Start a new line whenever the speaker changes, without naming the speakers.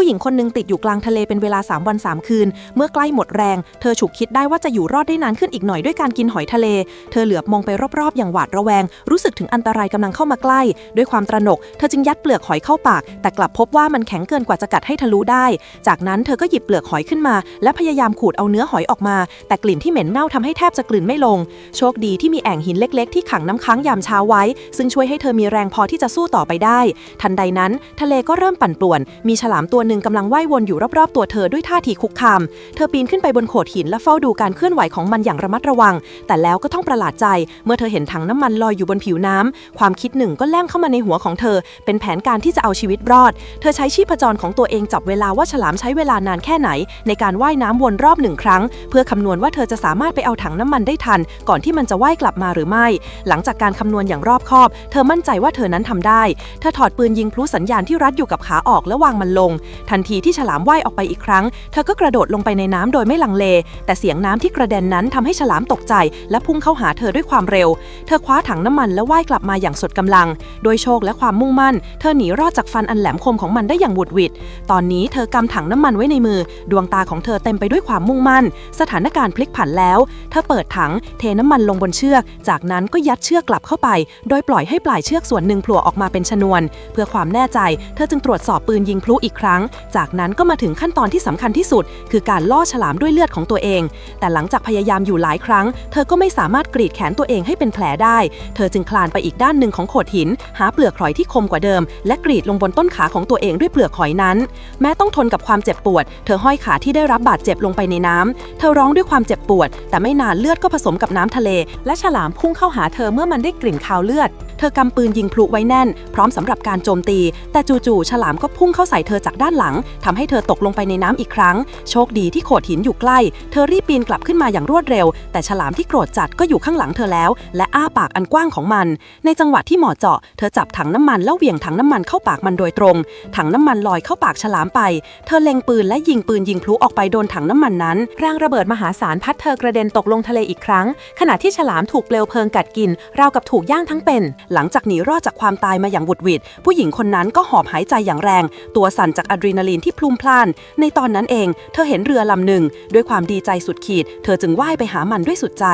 ผู้หญิงคนหนึ่งติดอยู่กลางทะเลเป็นเวลา 3 วัน 3 คืน เมื่อใกล้หมดแรง เธอฉุกคิดได้ว่าจะอยู่รอดได้นานขึ้นอีกหน่อยด้วยการกินหอยทะเล เธอเหลือบมองไปรอบๆ อย่างหวาดระแวง รู้สึกถึงอันตรายกำลังเข้ามาใกล้ ด้วยความตระหนก เธอจึงยัดเปลือกหอยเข้าปาก แต่กลับพบว่ามันแข็งเกินกว่าจะกัดให้ทะลุได้ จากนั้นเธอก็หยิบเปลือกหอยขึ้นมา และพยายามขูดเอาเนื้อหอยออกมา แต่กลิ่นที่เหม็นเน่าทำให้แทบจะกลืนไม่ลง โชคดีที่มีแอ่งหินเล็ก ๆ ที่ขังน้ำค้างยามเช้าไว้ ซึ่งช่วยให้เธอมีแรงพอที่จะสู้ต่อไปได้ ทันใดนั้น ทะเลก็เริ่มปั่นป่วน มีฉลามตัวหนึ่งกำลังว่ายวนอยู่รอบๆ ตัวเธอด้วยท่าทีคุกคาม เธอปีนขึ้นไปบนโขดหินและเฝ้าดูการเคลื่อนไหวของมันอย่างระมัดระวัง แต่แล้วก็ต้องประหลาดใจ เมื่อเธอเห็นถังน้ำมันลอยอยู่บนผิวน้ำ ความคิดหนึ่งก็แล่นเข้ามาในหัวของเธอ เป็นแผนการที่จะเอาชีวิตรอด เธอใช้ชีพจรของตัวเองจับเวลาว่าฉลามใช้เวลานานแค่ไหน ในการว่ายน้ำวนรอบหนึ่งครั้ง เพื่อคำนวณว่าเธอจะสามารถไปเอาถังน้ำมันได้ทัน ก่อนที่มันจะว่ายกลับมาหรือไม่ หลังจากการคำนวณอย่างรอบคอบ เธอมั่นใจว่าเธอนั้นทำได้ เธอถอดปืนยิงพลุสัญญาณที่รัดอยู่กับขาออกและวางมันลงทันทีที่ฉลามว่ายออกไปอีกครั้ง เธอก็กระโดดลงไปในน้ำโดยไม่ลังเล แต่เสียงน้ำที่กระเด็นนั้นทำให้ฉลามตกใจ และพุ่งเข้าหาเธอด้วยความเร็ว เธอคว้าถังน้ำมันและว่ายกลับมาอย่างสุดกำลัง โดยโชคและความมุ่งมั่น เธอหนีรอดจากฟันอันแหลมคมของมันได้อย่างหวุดหวิด ตอนนี้เธอกำถังน้ำมันไว้ในมือ ดวงตาของเธอเต็มไปด้วยความมุ่งมั่น สถานการณ์พลิกผันแล้ว เธอเปิดถัง เทน้ำมันลงบนเชือก จากนั้นก็ยัดเชือกกลับเข้าไป โดยปล่อยให้ปลายเชือกส่วนหนึ่งโผล่ออกมาเป็นชนวน เพื่อความแน่ใจ เธอจึงตรวจสอบปืนยิงพลุอีกครั้งจากนั้นก็มาถึงขั้นตอนที่สำคัญที่สุด คือการล่อฉลามด้วยเลือดของตัวเอง แต่หลังจากพยายามอยู่หลายครั้ง เธอก็ไม่สามารถกรีดแขนตัวเองให้เป็นแผลได้ เธอจึงคลานไปอีกด้านหนึ่งของโขดหิน หาเปลือกหอยที่คมกว่าเดิม และกรีดลงบนต้นขาของตัวเองด้วยเปลือกหอยนั้น แม้ต้องทนกับความเจ็บปวด เธอห้อยขาที่ได้รับบาดเจ็บลงไปในน้ำเธอร้องด้วยความเจ็บปวด แต่ไม่นานเลือดก็ผสมกับน้ำทะเล และฉลามพุ่งเข้าหาเธอเมื่อมันได้กลิ่นคาวเลือด เธอกำปืนยิงพลุไว้แน่น พร้อมสำหรับการโจมตี แต่จู่ๆฉลามก็พุ่งเข้าใส่เธอจากด้านหลังทำให้เธอตกลงไปในน้ำอีกครั้ง โชคดีที่โขดหินอยู่ใกล้ เธอรีบปีนกลับขึ้นมาอย่างรวดเร็ว แต่ฉลามที่โกรธจัดก็อยู่ข้างหลังเธอแล้ว และอ้าปากอันกว้างของมัน ในจังหวะที่หมาะเจาะ เธอจับถังน้ำมันแล้วเหวี่ยงถังน้ำมันเข้าปากมันโดยตรง ถังน้ำมันลอยเข้าปากฉลามไป เธอเล็งปืนและยิงปืนยิงพลุออกไปโดนถังน้ำมันนั้นแรงระเบิดมหาศาลพัดเธอกระเด็นตกลงทะเลอีกครั้ง ขณะที่ฉลามถูกเปลวเพลิงกัดกินราวกับถูกย่างทั้งเป็นหลังจากหนีรอดจากความตายมาอย่างบุดหวิดผู้หญิงคนนั้นก็หอบหายใจอย่างแรง ตัวสั่นจากอะดรีนาลีนที่พลุ่มพล่าน ในตอนนั้นเอง เธอเห็นเรือลำหนึ่ง ด้วยความดีใจสุดขีด เธอจึงว่ายไปหามันด้วยสุดใจ